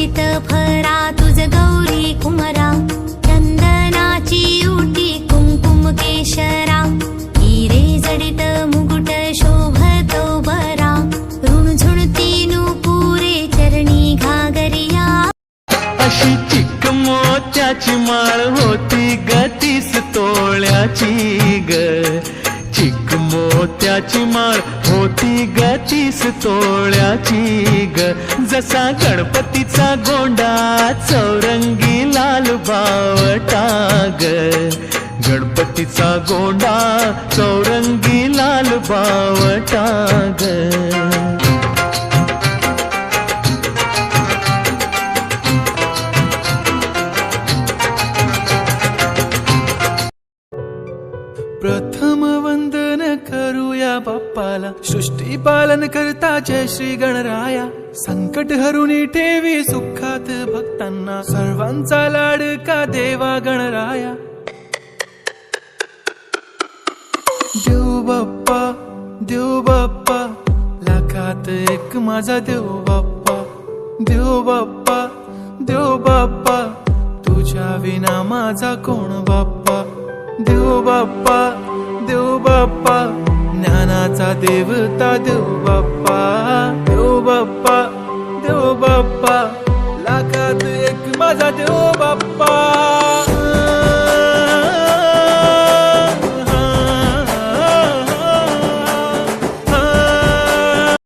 चित फरा तुझ गौरी कुमरा चंदनाची उटी कुंकुम केशरा. हिरे जडित मुकुट शोभतो बरा ऋणझुणती नुपुरे चरणी घागरिया. अशी चिक मोत्याची माळ होती गतीस तोळ्याची ग. चिक मोत्याची माळ होती गतीस तोळ्याची ग. जसा गणपतीचा गोंडा चौरंगी लाल बावटा ग. गणपतीचा गोंडा चौरंगी लाल बावटा ग. या बाप्पाला. सृष्टी पालन करता जय श्री गणराया. संकट हरुणी ठेवी सुखात भक्तांना. सर्वांचा लाडका देवा गणराया. देव बाप्पा देव बाप्पा. लाखात एक माझा देव बाप्पा. देव बाप्पा देव बाप्पा. तुझ्या विना माझा कोण बाप्पा? देव बाप्पा देव बाप्पा. ज्ञानाचा देवता देव बाप्पा देव बाप्पा देव बाप्पा लाखात एक माझा देव बाप्पा